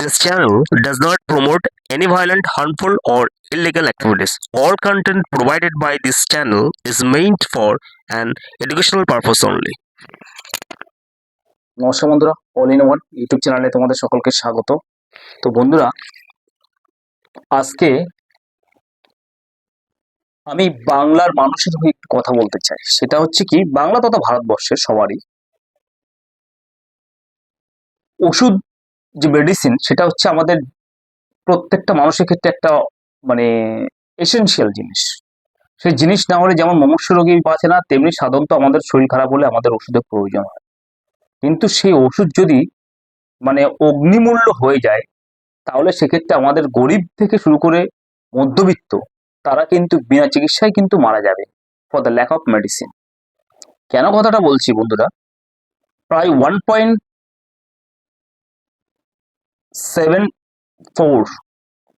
This channel does not promote any violent, harmful, or illegal activities. All content provided by this channel is meant for an educational purpose only. নমস্কার বন্ধুরা all in one YouTube চ্যানেলে তোমাদের সকলকে স্বাগত তো বন্ধুরা আজকে আমি বাংলার মানুষের হয়ে একটু কথা বলতে চাই সেটা হচ্ছে কি বাংলা তথা ভারতবর্ষের সবারই ওষুধ যে মেডিসিন সেটা হচ্ছে আমাদের প্রত্যেকটা মানুষের ক্ষেত্রে একটা মানে এসেনশিয়াল জিনিস। সেই জিনিস না হলে যেমন মমস্য রোগী বাঁচে না, তেমনি সাধারণত আমাদের শরীর খারাপ হলে আমাদের ওষুধের প্রয়োজন হয়। কিন্তু সেই ওষুধ যদি মানে অগ্নিমূল্য হয়ে যায়, তাহলে সেক্ষেত্রে আমাদের গরিব থেকে শুরু করে মধ্যবিত্ত, তারা কিন্তু বিনা চিকিৎসায় কিন্তু মারা যাবে for the lack of medicine কেন কথাটা বলছি বন্ধুরা? প্রায় one point seven four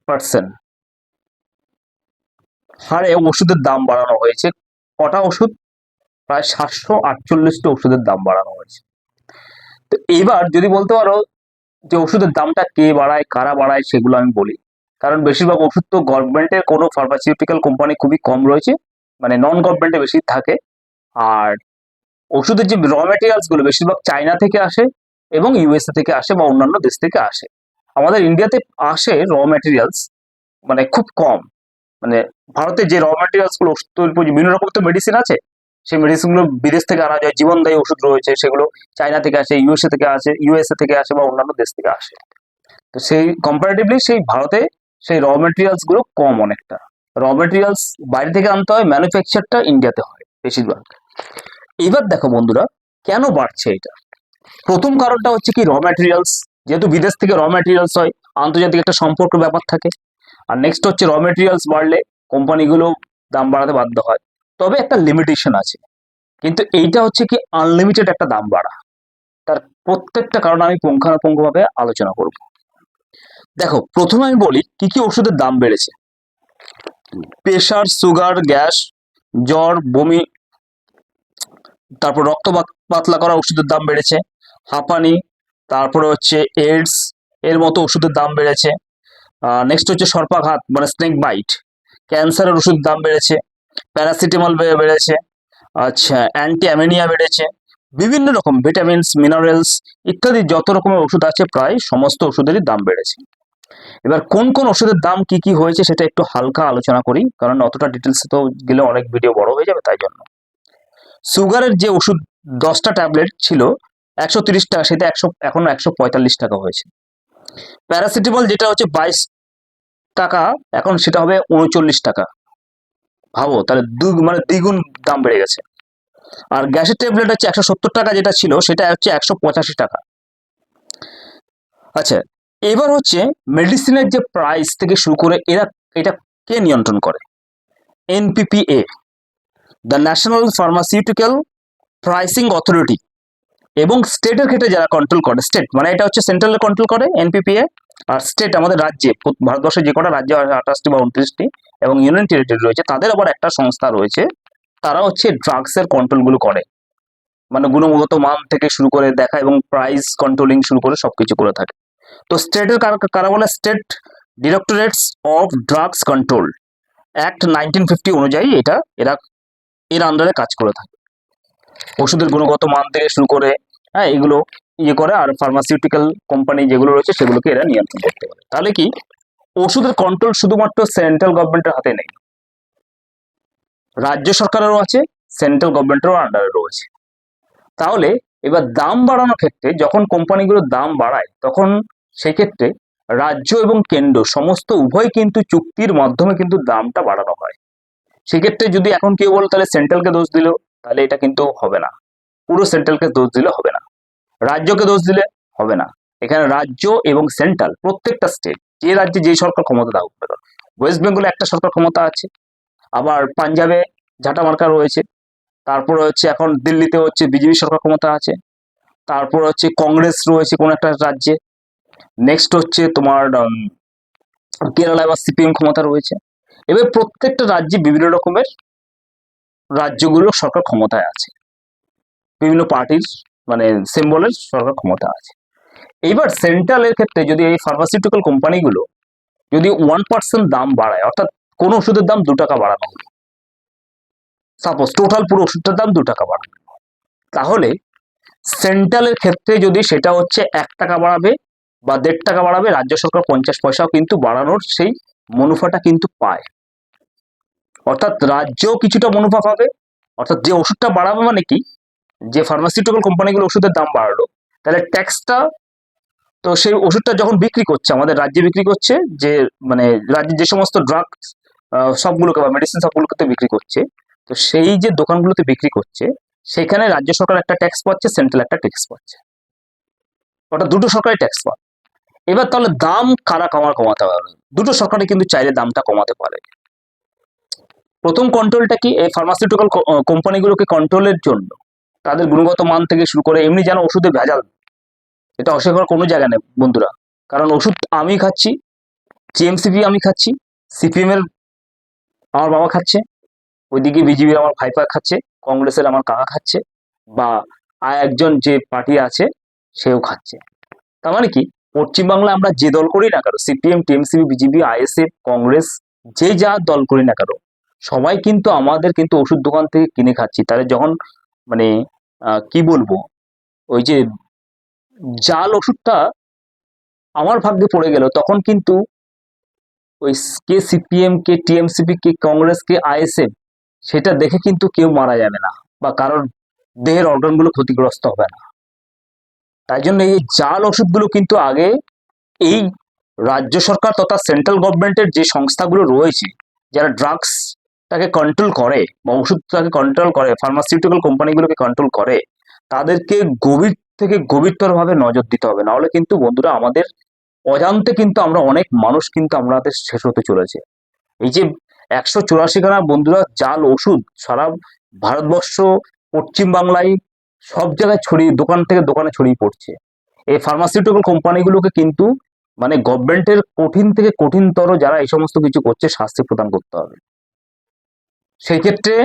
percent হারে ওষুধের দাম বাড়ানো হয়েছে। কটা ওষুধ? প্রায় সাতশো আটচল্লিশটা ওষুধের দাম বাড়ানো হয়েছে। তো এইবার যদি বলতে পারো যে ওষুধের দামটা কে বাড়ায়, কারা বাড়ায় সেগুলো আমি বলি। কারণ বেশিরভাগ ওষুধ তো গভর্নমেন্টের কোনো ফার্মাসিউটিক্যাল কোম্পানি খুবই কম রয়েছে মানে নন গভর্নমেন্টে বেশি থাকে। আর ওষুধের যে র ম্যাটেরিয়ালসগুলো বেশিরভাগ চায়না থেকে আসে এবং ইউএসএ থেকে আসে বা অন্যান্য দেশ থেকে আসে। আমাদের ইন্ডিয়াতে আসে র ম্যাটেরিয়ালস মানে খুব কম। মানে ভারতে যে র ম্যাটেরিয়ালসগুলো ওষুধ তৈরি বিভিন্ন রকম তো মেডিসিন আছে, সেই মেডিসিনগুলো বিদেশ থেকে আনা যায়, জীবনদায়ী ওষুধ রয়েছে, সেগুলো চায়না থেকে আসে ইউএসএ থেকে আসে ইউএসএ থেকে আসে বা অন্যান্য দেশ থেকে আসে। তো সেই কম্পারেটিভলি সেই ভারতে সেই র মেটেরিয়ালসগুলো কম অনেকটা। র মেটেরিয়ালস বাইরে থেকে আনতে হয় ম্যানুফ্যাকচারটা ইন্ডিয়াতে হয় বেশিরভাগ। এবার দেখো বন্ধুরা, কেন বাড়ছে এটা? প্রথম কারণটা হচ্ছে কি র ম্যাটেরিয়ালস যেহেতু বিদেশ থেকে র ম্যাটেরিয়ালস হয়, আন্তর্জাতিক একটা সম্পর্ক ব্যাপার থাকে। আর নেক্সট হচ্ছে র মেটেরিয়ালস বাড়লে কোম্পানিগুলো দাম বাড়াতে বাধ্য হয়। তবে একটা লিমিটেশন আছে। কিন্তু এইটা হচ্ছে কি আনলিমিটেড একটা দাম বাড়া। তার প্রত্যেকটা কারণ আমি পুঙ্খানুপুঙ্খভাবে আলোচনা করব। দেখো, প্রথমে আমি বলি কি কি ওষুধের দাম বেড়েছে। প্রেশার সুগার, গ্যাস, জ্বর, বমি, তারপর রক্ত পাতলা করা ওষুধের দাম বেড়েছে। হাঁপানি তারপরে হচ্ছে এইডস এর মতো ওষুধের দাম বেড়েছে। নেক্সট হচ্ছে সর্পাঘাত মানে স্নেক বাইট ক্যান্সারের ওষুধের দাম বেড়েছে প্যারাসিটামল বেড়েছে আচ্ছা অ্যান্টি অ্যামিনিয়া বেড়েছে, বিভিন্ন রকম ভিটামিনস মিনারেলস ইত্যাদি যত রকমের ওষুধ আছে প্রায় সমস্ত ওষুধেরই দাম বেড়েছে। এবার কোন কোন ওষুধের দাম কি কি হয়েছে সেটা একটু হালকা আলোচনা করি, কারণ অতটা ডিটেলসে তো গেলে অনেক ভিডিও বড় হয়ে যাবে, তাই জন্য। সুগারের যে ওষুধ, দশটা ট্যাবলেট ছিল একশো তিরিশ টাকা সেটা একশো, এখন একশো পঁয়তাল্লিশ টাকা হয়েছে। প্যারাসিটামল যেটা হচ্ছে বাইশ টাকা, এখন সেটা হবে উনচল্লিশ টাকা ভাবো, তাহলে দু মানে দ্বিগুণ দাম বেড়ে গেছে। আর গ্যাসের ট্যাবলেট হচ্ছে একশো সত্তর টাকা যেটা ছিল, সেটা হচ্ছে একশো পঁচাশি টাকা আচ্ছা এবার হচ্ছে মেডিসিনের যে প্রাইস থেকে শুরু করে এরা, এটা কে নিয়ন্ত্রণ করে? NPPA the national pharmaceutical pricing authority এবং স্টেটের ক্ষেত্রে যারা কন্ট্রোল করে স্টেট মানে এটা হচ্ছে সেন্ট্রাল কন্ট্রোল করে এনপিপিএ আর স্টেট আমাদের রাজ্যে ভারতবর্ষে যে কটা রাজ্য আঠাশটি বা উনত্রিশটি এবং ইউনিয়ন টেরিটরি রয়েছে, তাদের আবার একটা সংস্থা রয়েছে, তারা হচ্ছে ড্রাগসের কন্ট্রোলগুলো করে। মানে গুণগত মান থেকে শুরু করে দেখা এবং প্রাইস কন্ট্রোলিং শুরু করে সবকিছু করে থাকে। তো স্টেটের কারা বলে state directorates of drugs control act nineteen fifty অনুযায়ী এটা, এরা, এর আন্ডারে কাজ করে থাকে। ওষুধের গুণগত মান থেকে শুরু করে হ্যাঁ এগুলো ইয়ে করে আর ফার্মাসিউটিক্যাল কোম্পানি যেগুলো রয়েছে সেগুলোকে এরা নিয়ন্ত্রণ করতে পারে। তাহলে কি? ওষুধের কন্ট্রোল শুধুমাত্র সেন্ট্রাল গভর্নমেন্টের হাতে নেই। রাজ্য সরকারেরও আছে সেন্ট্রাল গভর্নমেন্টেরও আন্ডারে রয়েছে। তাহলে এবার দাম বাড়ানোর ক্ষেত্রে যখন কোম্পানিগুলো দাম বাড়ায়, তখন সেক্ষেত্রে রাজ্য এবং কেন্দ্র সমস্ত উভয় কিন্তু চুক্তির মাধ্যমে কিন্তু দামটা বাড়ানো হয়। সেক্ষেত্রে যদি এখন কেউ বলো তাহলে সেন্ট্রালকে দোষ দিল তাহলে এটা কিন্তু হবে না। পুরো সেন্ট্রালকে দোষ দিলে হবে না। রাজ্যকে দোষ দিলে হবে না। এখানে রাজ্য এবং সেন্ট্রাল প্রত্যেকটা স্টেট যে রাজ্যে যে সরকার ক্ষমতা থাকুক ওয়েস্ট বেঙ্গলে একটা সরকার ক্ষমতা আছে, আবার পাঞ্জাবে ঝাঁটা মার্কা রয়েছে। তারপরে হচ্ছে এখন দিল্লিতে হচ্ছে বিজেপি সরকার ক্ষমতা আছে। তারপর হচ্ছে কংগ্রেস রয়েছে কোন একটা রাজ্যে। নেক্সট হচ্ছে তোমার কেরালায় বা সিপিএম ক্ষমতা রয়েছে। এবার প্রত্যেকটা রাজ্যে বিভিন্ন রকমের রাজ্যগুলোর সরকার ক্ষমতায় আছে। বিভিন্ন পার্টির মানে সিম্বলের সরকার ক্ষমতা আছে। এইবার সেন্ট্রালের ক্ষেত্রে যদি এই ফার্মাসিউটিক্যাল কোম্পানিগুলো যদি ওয়ান পার্সেন্ট দাম বাড়ায়, অর্থাৎ কোন ওষুধের দাম দু টাকা বাড়ানো হলো। সাপোজ টোটাল পুরো ওষুধটার দাম দু টাকা বাড়ানো হলো। তাহলে সেন্ট্রালের ক্ষেত্রে যদি সেটা হচ্ছে এক টাকা বাড়াবে বা দেড় টাকা বাড়াবে, রাজ্য সরকার পঞ্চাশ পয়সাও কিন্তু বাড়ানোর সেই মুনাফাটা কিন্তু পায়। অর্থাৎ রাজ্যও কিছুটা মুনাফা পাবে অর্থাৎ যে ওষুধটা বাড়াবে মানে কি? যে ফার্মাসিউটিক্যাল কোম্পানিগুলো ওষুধের দাম বাড়ালো। তাহলে ট্যাক্সটা তো সেই ওষুধটা যখন বিক্রি করছে, আমাদের রাজ্যে বিক্রি করছে, যে মানে রাজ্যে যে সমস্ত ড্রাগ সবগুলোকে বা মেডিসিন সবগুলোকে বিক্রি করছে, তো সেই যে দোকানগুলোতে বিক্রি করছে, সেখানে রাজ্য সরকার একটা ট্যাক্স পাচ্ছে সেন্ট্রাল একটা ট্যাক্স পাচ্ছে। ওটা দুটো সরকারি ট্যাক্স পায়। এবার তাহলে দাম কারা কমার কমাতে পারবে? দুটো সরকারই কিন্তু চাইলে দামটা কমাতে পারে। প্রথম কন্ট্রোলটা কি? এই ফার্মাসিউটিক্যাল কোম্পানিগুলোকে কন্ট্রোলের জন্য তাদের গুণগত মান থেকে শুরু করে এমনি যেন ওষুধে ভেজাল। এটা অস্বীকার কোনো জায়গা নেই বন্ধুরা। কারণ ওষুধ আমি খাচ্ছি জিএমসিপি আমি খাচ্ছি সিপিএম এর আমার বাবা খাচ্ছে, ওইদিকে বিজেপির আমার ভাইপা খাচ্ছে, কংগ্রেসের আমার কাকা খাচ্ছে, বা আর একজন যে পার্টি আছে, সেও খাচ্ছে। তার মানে কি? পশ্চিমবাংলায় আমরা যে দল করি না কারও CPM TMCP BJP ISF Congress, যে যা দল করি না কেন সবাই কিন্তু আমাদের কিন্তু ওষুধ দোকান থেকে কিনে খাচ্ছি। তাহলে যখন মানে কি বলব? ওই যে জাল ওষুধটা আমার ভাগ্যে পড়ে গেল। তখন কিন্তু ওই কে সিপিএম, কে টিএমসিপি, কে কংগ্রেস, কে আইএসএফ, সেটা দেখে কিন্তু কেউ মারা যাবে না বা কারোর দেহের অর্গানগুলো ক্ষতিগ্রস্ত হবে না। তাই জন্য এই জাল ওষুধগুলো কিন্তু আগে এই রাজ্য সরকার তথা সেন্ট্রাল গভর্নমেন্টের যে সংস্থাগুলো রয়েছে, যারা ড্রাগসটাকে কন্ট্রোল করে বা ওষুধ তাকে কন্ট্রোল করে ফার্মাসিউটিক্যাল কোম্পানিগুলোকে কন্ট্রোল করে, তাদেরকে গভীর থেকে গভীরতর ভাবে নজর দিতে হবে। নাহলে কিন্তু বন্ধুরা আমাদের অজান্তে কিন্তু আমরা অনেক মানুষ কিন্তু আমাদের শেষ হতে চলেছে। এই যে একশো চুরাশি খানা বন্ধুরা জাল ওষুধ সারা ভারতবর্ষ পশ্চিমবাংলায় সব জায়গায় ছড়িয়ে, দোকান থেকে দোকানে ছড়িয়ে পড়ছে। এই ফার্মাসিউটিক্যাল কোম্পানিগুলোকে কিন্তু মানে গভর্নমেন্টের কঠিন থেকে কঠিনতর যারা এই সমস্ত কিছু করছে, শাস্তি প্রদান করতে হবে। সেই ক্ষেত্রে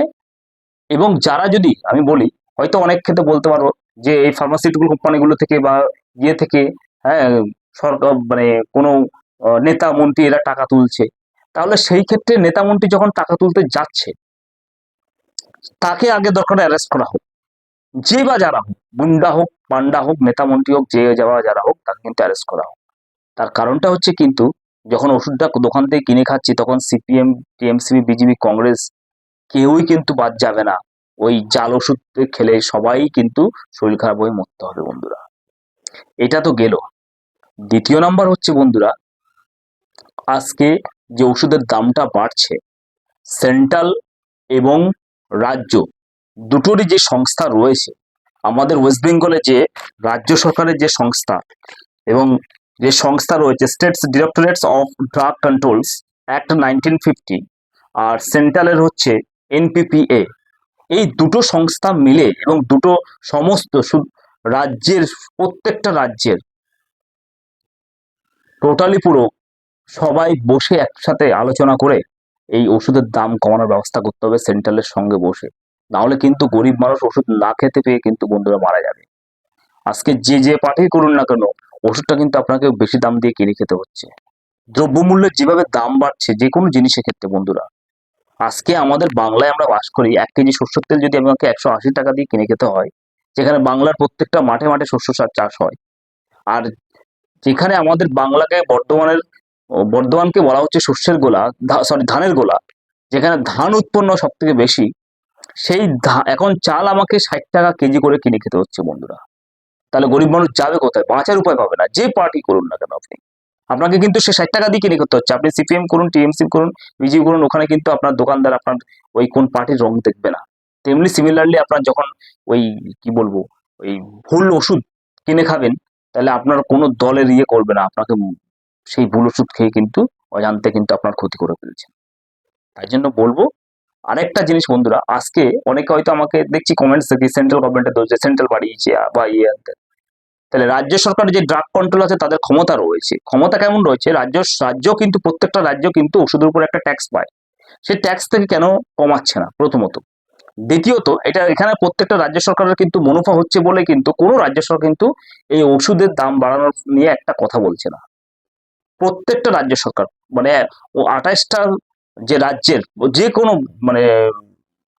এবং যারা যদি, আমি বলি, হয়তো অনেক ক্ষেত্রে বলতে পারো যে এই ফার্মাসিউটিক্যাল কোম্পানিগুলো থেকে বা ইয়ে থেকে হ্যাঁ সরকার মানে কোনো নেতা মন্ত্রী এরা টাকা তুলছে। তাহলে সেই ক্ষেত্রে নেতা মন্ত্রী যখন টাকা তুলতে যাচ্ছে, তাকে আগে দরকার অ্যারেস্ট করা হোক। যে বা যারা হোক গুন্ডা হোক, পান্ডা হোক, নেতা মন্ত্রী হোক, যে যাওয়া যারা হোক, তাকে কিন্তু অ্যারেস্ট করা হোক। তার কারণটা হচ্ছে কিন্তু, যখন ওষুধটা দোকান থেকে কিনে খাচ্ছি, তখন সিপিএম টিএমসিপি বিজেপি কংগ্রেস কেউই কিন্তু বাদ যাবে না। ওই জাল ওষুধ খেলে সবাই কিন্তু শরীর খারাপ হয়ে মরতে হবে বন্ধুরা। এটা তো গেল। দ্বিতীয় নাম্বার হচ্ছে বন্ধুরা, আজকে যে ওষুধের দামটা বাড়ছে, সেন্ট্রাল এবং রাজ্য দুটোরই যে সংস্থা রয়েছে, আমাদের ওয়েস্ট বেঙ্গলে যে রাজ্য সরকারের যে সংস্থা এবং যে সংস্থা রয়েছে, states directorates of drug controls act nineteen fifty, আর সেন্ট্রালের হচ্ছে এনপিপিএ এই দুটো সংস্থা মিলে এবং দুটো সমস্ত রাজ্যের প্রত্যেকটা রাজ্যের টোটালি পুরো সবাই বসে একসাথে আলোচনা করে এই ওষুধের দাম কমানোর ব্যবস্থা করতে হবে সেন্ট্রালের সঙ্গে বসে। নাহলে কিন্তু গরিব মানুষ ওষুধ না খেতে পেয়ে কিন্তু বন্ধুরা মারা যাবে। আজকে যে যে পার্টি করুন না কেন, ওষুধটা কিন্তু আপনাকে বেশি দাম দিয়ে কিনে খেতে হচ্ছে। দ্রব্যমূল্যের যেভাবে দাম বাড়ছে যে কোনো জিনিসের ক্ষেত্রে বন্ধুরা। আজকে আমাদের বাংলায় আমরা বাস করি, এক কেজি সর্ষের তেল যদি আমাকে একশো আশি টাকা দিয়ে কিনে খেতে হয়, যেখানে বাংলার প্রত্যেকটা মাঠে মাঠে শস্য সার চাষ হয়। আর যেখানে আমাদের বাংলাকে বর্ধমানের, বর্ধমানকে বলা হচ্ছে শস্যের গোলা সরি ধানের গোলা, যেখানে ধান উৎপন্ন সব থেকে বেশি, সেই এখন চাল আমাকে ষাট টাকা কেজি করে কিনে খেতে হচ্ছে বন্ধুরা। তাহলে গরিব মানুষ যাবে কোথায়? বাঁচার উপায় পাবে না, যে পার্টি করুন না কেন আপনি। আপনাকে কিন্তু সে ষাট টাকা দিয়ে কিনে করতে হচ্ছে। আপনি সিপিএম করুন টিএমসি করুন বিজেপি করুন, ওখানে কিন্তু আপনার দোকানদার আপনার ওই কোন পার্টির রং দেখবে না। তেমনি সিমিলারলি আপনার যখন ওই কি বলব, ওই ভুল ওষুধ কিনে খাবেন, তাহলে আপনার কোনো দলের ইয়ে করবে না। আপনাকে সেই ভুল ওষুধ খেয়ে কিন্তু অজান্তে কিন্তু আপনার ক্ষতি করে ফেলছেন তাই জন্য বলব, আরেকটা জিনিস বন্ধুরা, আজকে অনেকে হয়তো আমাকে দেখছি কমেন্টস দেখি সেন্ট্রাল গভর্নমেন্টের দোষ সেন্ট্রাল বাড়িয়েছে বা ইয়ে। তাহলে রাজ্য সরকারের যে ড্রাগ কন্ট্রোল আছে, তাদের ক্ষমতা রয়েছে। ক্ষমতা কেমন রয়েছে? রাজ্য রাজ্য কিন্তু, প্রত্যেকটা রাজ্য কিন্তু ওষুধের উপর একটা ট্যাক্স পায়। সেই ট্যাক্স থেকে কেন কমাচ্ছে না? প্রথমত। দ্বিতীয়ত, এটা এখানে প্রত্যেকটা রাজ্য সরকারের কিন্তু মুনাফা হচ্ছে বলে কিন্তু কোনো রাজ্য সরকার কিন্তু এই ওষুধের দাম বাড়ানোর নিয়ে একটা কথা বলছে না। প্রত্যেকটা রাজ্য সরকার মানে ও আঠাশটা যে রাজ্যের, যে কোনো মানে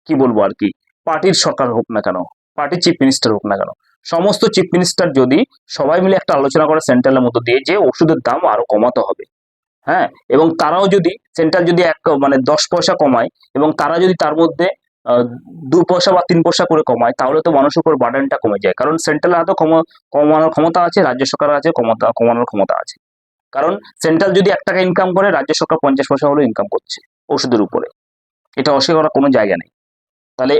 কি বলব আর কি, পার্টির সরকার হোক না কেন, পার্টির চিফ মিনিস্টার হোক না কেন সমস্ত চিফ মিনিস্টার যদি সবাই মিলে একটা আলোচনা করে সেন্ট্রালের মধ্যে দিয়ে যে ওষুধের দাম আরও কমাতে হবে। হ্যাঁ? এবং তারাও যদি সেন্ট্রাল যদি এক মানে দশ পয়সা কমায় এবং তারা যদি তার মধ্যে দু পয়সা বা তিন পয়সা করে কমায়, তাহলে তো মানুষের উপর বার্ডেনটা কমে যায়। কারণ সেন্ট্রাল হাতে কমানোর ক্ষমতা আছে, রাজ্য সরকার আছে, ক্ষমতা, কমানোর ক্ষমতা আছে। কারণ সেন্ট্রাল যদি এক টাকা ইনকাম করে, রাজ্য সরকার পঞ্চাশ পয়সা হলেও ইনকাম করছে ওষুধের উপরে। এটা অস্বীকার করার কোনো জায়গা নেই। তাহলে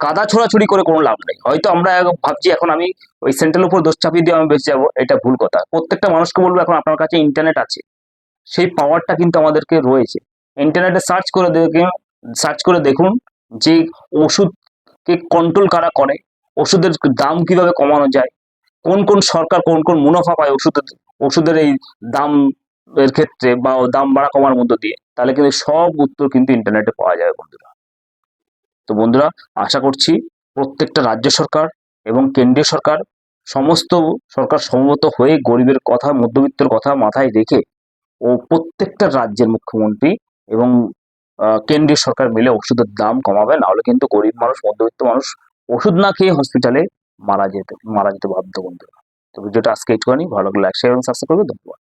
কাদা ছোড়াছুড়ি করে কোনো লাভ নেই। হয়তো আমরা ভাবছি, এখন আমি ওই সেন্ট্রাল উপর দোষ চাপিয়ে দিয়ে আমি বেঁচে যাব, এটা ভুল কথা। প্রত্যেকটা মানুষকে বলব, এখন আপনার কাছে ইন্টারনেট আছে। সেই পাওয়ারটা কিন্তু আমাদেরকে রয়েছে। ইন্টারনেটে সার্চ করে দেখে সার্চ করে দেখুন যে ওষুধকে কন্ট্রোল কারা করে, ওষুধের দাম কীভাবে কমানো যায়, কোন কোন সরকার কোন কোন মুনাফা পায় ওষুধের ওষুধের এই দাম এর ক্ষেত্রে বা দাম বাড়া কমার মধ্য দিয়ে। তাহলে কিন্তু সব উত্তর কিন্তু ইন্টারনেটে পাওয়া যাবে বন্ধুরা। তো বন্ধুরা, আশা করছি প্রত্যেকটা রাজ্য সরকার এবং কেন্দ্রীয় সরকার সমস্ত সরকার সমবেত হয়ে গরিবের কথা, মধ্যবিত্তর কথা মাথায় রেখে ও প্রত্যেকটা রাজ্যের মুখ্যমন্ত্রী এবং কেন্দ্রীয় সরকার মিলে ওষুধের দাম কমাবে, নাহলে কিন্তু গরিব মানুষ, মধ্যবিত্ত মানুষ ওষুধ না খেয়ে হসপিটালে মারা যেতে মারা যেতে বাধ্য বন্ধুরা। তো ভিডিওটা আজকে একটুখানি ভালো লাগলে লাইক শেয়ার এবং সাবস্ক্রাইব করবে, ধন্যবাদ।